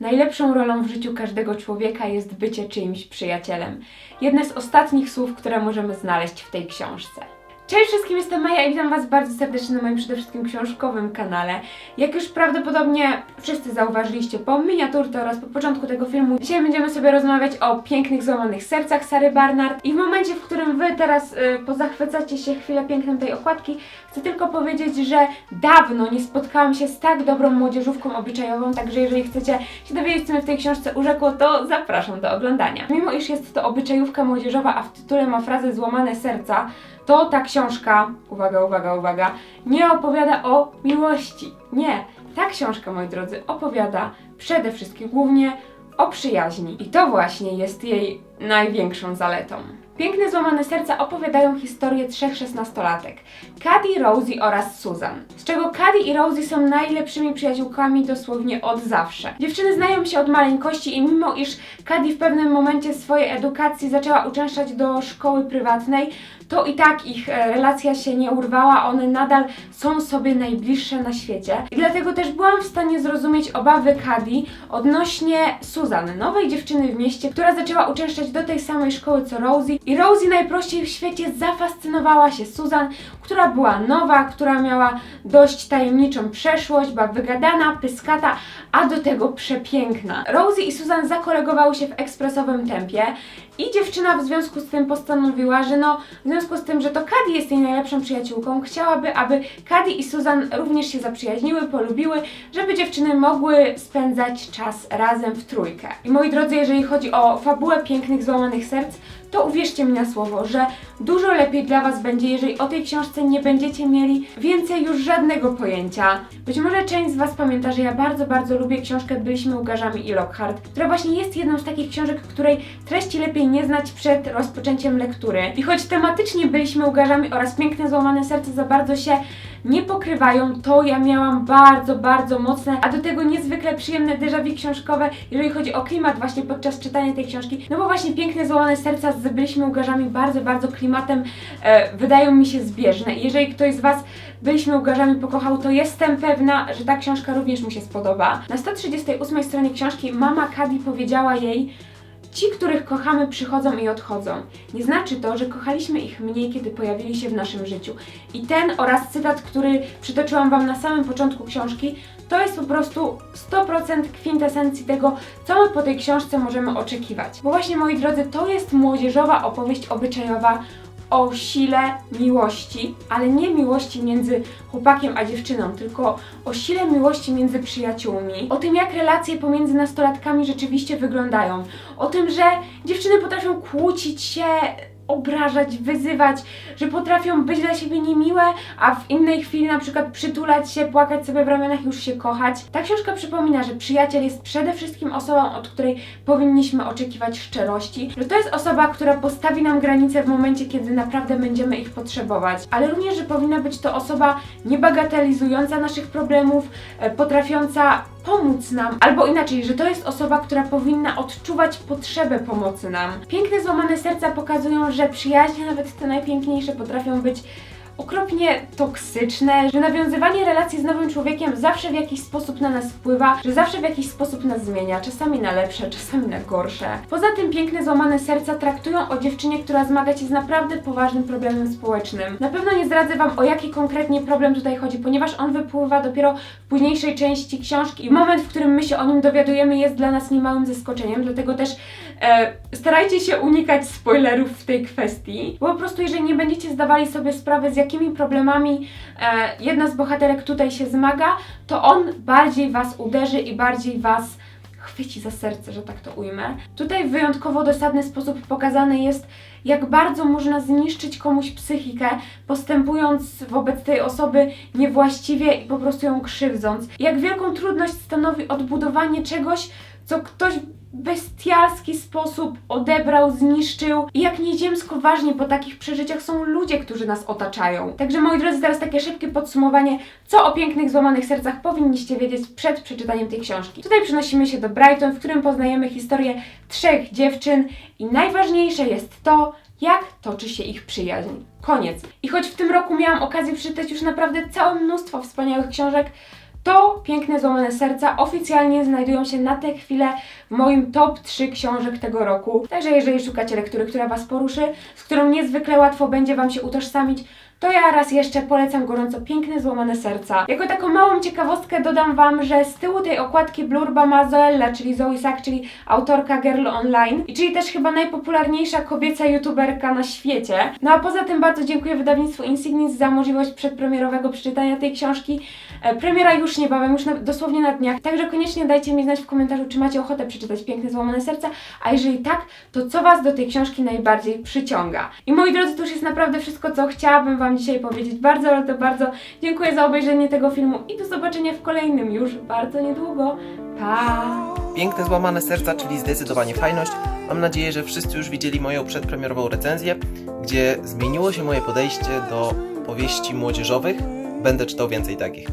Najlepszą rolą w życiu każdego człowieka jest bycie czyimś przyjacielem. Jedne z ostatnich słów, które możemy znaleźć w tej książce. Cześć wszystkim, jestem Maja i witam Was bardzo serdecznie na moim przede wszystkim książkowym kanale. Jak już prawdopodobnie wszyscy zauważyliście po miniaturce oraz po początku tego filmu, dzisiaj będziemy sobie rozmawiać o pięknych, złamanych sercach Sary Barnard. I w momencie, w którym Wy teraz y, pozachwycacie się chwilę pięknem tej okładki, chcę tylko powiedzieć, że dawno nie spotkałam się z tak dobrą młodzieżówką obyczajową, także jeżeli chcecie się dowiedzieć, co mnie w tej książce urzekło, to zapraszam do oglądania. Mimo iż jest to obyczajówka młodzieżowa, a w tytule ma frazę złamane serca, to ta książka, uwaga, uwaga, uwaga, nie opowiada o miłości. Nie. Ta książka, moi drodzy, opowiada przede wszystkim głównie o przyjaźni. I to właśnie jest jej największą zaletą. Piękne złamane serca opowiadają historię trzech szesnastolatek. Cady, Rosie oraz Susan. Z czego Cady i Rosie są najlepszymi przyjaciółkami dosłownie od zawsze. Dziewczyny znają się od maleńkości i mimo iż Cady w pewnym momencie swojej edukacji zaczęła uczęszczać do szkoły prywatnej, to i tak ich e, relacja się nie urwała, one nadal są sobie najbliższe na świecie. I dlatego też byłam w stanie zrozumieć obawy Cady odnośnie Susan, nowej dziewczyny w mieście, która zaczęła uczęszczać do tej samej szkoły co Rosie. I Rosie najprościej w świecie zafascynowała się Susan, która była nowa, która miała dość tajemniczą przeszłość, była wygadana, pyskata, a do tego przepiękna. Rosie i Susan zakolegowały się w ekspresowym tempie i dziewczyna w związku z tym postanowiła, że no, w związku z tym, że to Cady jest jej najlepszą przyjaciółką, chciałaby, aby Cady i Susan również się zaprzyjaźniły, polubiły, żeby dziewczyny mogły spędzać czas razem w trójkę. I moi drodzy, jeżeli chodzi o fabułę pięknych, złamanych serc, to uwierzcie mi na słowo, że dużo lepiej dla Was będzie, jeżeli o tej książce nie będziecie mieli więcej już żadnego pojęcia. Być może część z Was pamięta, że ja bardzo, bardzo lubię książkę Byliśmy Łgarzami i Lockhart, która właśnie jest jedną z takich książek, której treści lepiej nie znać przed rozpoczęciem lektury. I choć tematycznie Byliśmy Łgarzami oraz Piękne Złamane Serce za bardzo się nie pokrywają, to ja miałam bardzo, bardzo mocne, a do tego niezwykle przyjemne déjà vu książkowe, jeżeli chodzi o klimat właśnie podczas czytania tej książki. No bo właśnie Piękne Złamane Serca z Byliśmy Łgarzami bardzo, bardzo klimatem e, wydają mi się zbieżne. Jeżeli ktoś z Was Byliśmy Łgarzami pokochał, to jestem pewna, że ta książka również mu się spodoba. Na 138 stronie książki mama Cady powiedziała jej, Ci, których kochamy, przychodzą i odchodzą. Nie znaczy to, że kochaliśmy ich mniej, kiedy pojawili się w naszym życiu. I ten oraz cytat, który przytoczyłam Wam na samym początku książki, to jest po prostu 100% kwintesencji tego, co my po tej książce możemy oczekiwać. Bo właśnie, moi drodzy, to jest młodzieżowa opowieść obyczajowa o sile miłości, ale nie miłości między chłopakiem a dziewczyną, tylko o sile miłości między przyjaciółmi, o tym jak relacje pomiędzy nastolatkami rzeczywiście wyglądają, o tym, że dziewczyny potrafią kłócić się, obrażać, wyzywać, że potrafią być dla siebie niemiłe, a w innej chwili na przykład przytulać się, płakać sobie w ramionach już się kochać. Ta książka przypomina, że przyjaciel jest przede wszystkim osobą, od której powinniśmy oczekiwać szczerości, że to jest osoba, która postawi nam granice w momencie, kiedy naprawdę będziemy ich potrzebować, ale również, że powinna być to osoba niebagatelizująca naszych problemów, e, potrafiąca pomóc nam, albo inaczej, że to jest osoba, która powinna odczuwać potrzebę pomocy nam. Piękne złamane serca pokazują, że przyjaźnie, nawet te najpiękniejsze, potrafią być okropnie toksyczne, że nawiązywanie relacji z nowym człowiekiem zawsze w jakiś sposób na nas wpływa, że zawsze w jakiś sposób nas zmienia, czasami na lepsze, czasami na gorsze. Poza tym piękne złamane serca traktują o dziewczynie, która zmaga się z naprawdę poważnym problemem społecznym. Na pewno nie zdradzę Wam o jaki konkretnie problem tutaj chodzi, ponieważ on wypływa dopiero w późniejszej części książki i moment, w którym my się o nim dowiadujemy jest dla nas niemałym zaskoczeniem, dlatego też e, starajcie się unikać spoilerów w tej kwestii, bo po prostu jeżeli nie będziecie zdawali sobie sprawy z jakimi problemami e, jedna z bohaterek tutaj się zmaga, to on bardziej Was uderzy i bardziej Was chwyci za serce, że tak to ujmę. Tutaj w wyjątkowo dosadny sposób pokazane jest, jak bardzo można zniszczyć komuś psychikę, postępując wobec tej osoby niewłaściwie i po prostu ją krzywdząc. Jak wielką trudność stanowi odbudowanie czegoś, co ktoś bestialski sposób odebrał, zniszczył i jak nieziemsko ważni po takich przeżyciach są ludzie, którzy nas otaczają. Także moi drodzy, teraz takie szybkie podsumowanie, co o pięknych, złamanych sercach powinniście wiedzieć przed przeczytaniem tej książki. Tutaj przenosimy się do Brighton, w którym poznajemy historię trzech dziewczyn i najważniejsze jest to, jak toczy się ich przyjaźń. Koniec. I choć w tym roku miałam okazję przeczytać już naprawdę całe mnóstwo wspaniałych książek, to Piękne Złamane Serca oficjalnie znajdują się na tę chwilę w moim top 3 książek tego roku. Także jeżeli szukacie lektury, która Was poruszy, z którą niezwykle łatwo będzie Wam się utożsamić, to ja raz jeszcze polecam gorąco Piękne Złamane Serca. Jako taką małą ciekawostkę dodam Wam, że z tyłu tej okładki blurba ma Zoella, czyli Zoe Sack, czyli autorka Girl Online, i czyli też chyba najpopularniejsza kobieca youtuberka na świecie. No a poza tym bardzo dziękuję wydawnictwu Insignis za możliwość przedpremierowego przeczytania tej książki. E, Premiera już niebawem, już na, dosłownie na dniach, także koniecznie dajcie mi znać w komentarzu, czy macie ochotę przeczytać Piękne Złamane Serca, a jeżeli tak, to co Was do tej książki najbardziej przyciąga. I moi drodzy, to już jest naprawdę wszystko, co chciałabym Wam dzisiaj powiedzieć. Bardzo, to bardzo dziękuję za obejrzenie tego filmu i do zobaczenia w kolejnym już bardzo niedługo. Pa! Piękne złamane serca, czyli zdecydowanie fajność. Mam nadzieję, że wszyscy już widzieli moją przedpremierową recenzję, gdzie zmieniło się moje podejście do powieści młodzieżowych. Będę czytał więcej takich.